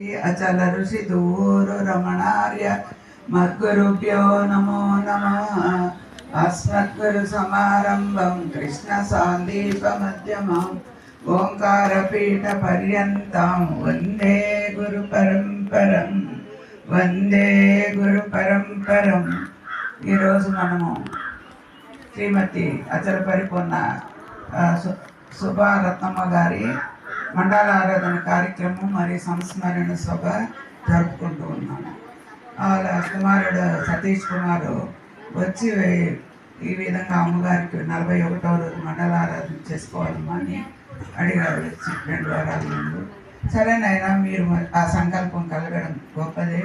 అచల ఋషి దూరు రమణార్య మద్గురుభ్యో నమో నమ. అస్మద్గురు సమారంభం కృష్ణ సాందీప మధ్యమం ఓంకార పీఠ పర్యంతం వందే గురు పరంపరం వందే గురు పరంపరం ఈరోజు మనము శ్రీమతి అచల పరిపూర్ణ సు- సుభారత్నమ్మ గారి మండల ఆరాధన కార్యక్రమం మరియు సంస్మరణ సభ జరుపుకుంటూ ఉన్నాము. వాళ్ళ కుమారుడు సతీష్ కుమార్ వచ్చి ఈ విధంగా అమ్మగారికి నలభై ఒకటో రోజు మండల ఆరాధన చేసుకోవాలమ్మా అని అడిగారు. వచ్చి రెండు వారాల ముందు. సరేనైనా మీరు ఆ సంకల్పం కలగడం గొప్పదే.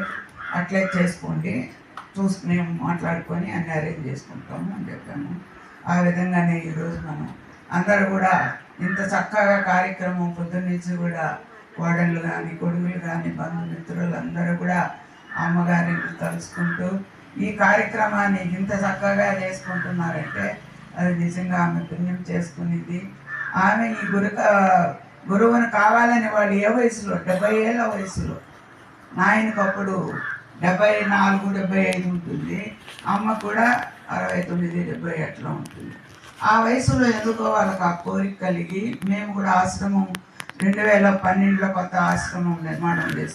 అట్లే చేసుకోండి. చూసి మేము మాట్లాడుకొని అన్ని అరేంజ్ చేసుకుంటాము అని చెప్పాము. ఆ విధంగానే ఈరోజు మనం అందరూ కూడా ఇంత చక్కగా కార్యక్రమం పొద్దున్నుంచి కూడా కోడళ్ళు కానీ కొడుకులు కానీ బంధుమిత్రులు అందరూ కూడా అమ్మగారిని తలుచుకుంటూ ఈ కార్యక్రమాన్ని ఇంత చక్కగా చేసుకుంటున్నారంటే అది నిజంగా ఆమె పుణ్యం చేసుకునేది. ఆమె ఈ గురు గురువుని కావాలని వాళ్ళు ఏ వయసులో? డెబ్బై ఏళ్ళ వయసులో. నాయనకప్పుడు డెబ్బై నాలుగు డెబ్బై ఐదు ఉంటుంది. అమ్మ కూడా అరవై తొమ్మిది డెబ్బై అట్లా ఉంటుంది. ఆ వయసులో ఎందుకో వాళ్ళకి ఆ కోరిక కలిగి మేము కూడా ఆశ్రమం రెండు వేల పన్నెండులో కొత్త ఆశ్రమం నిర్మాణం చేసాం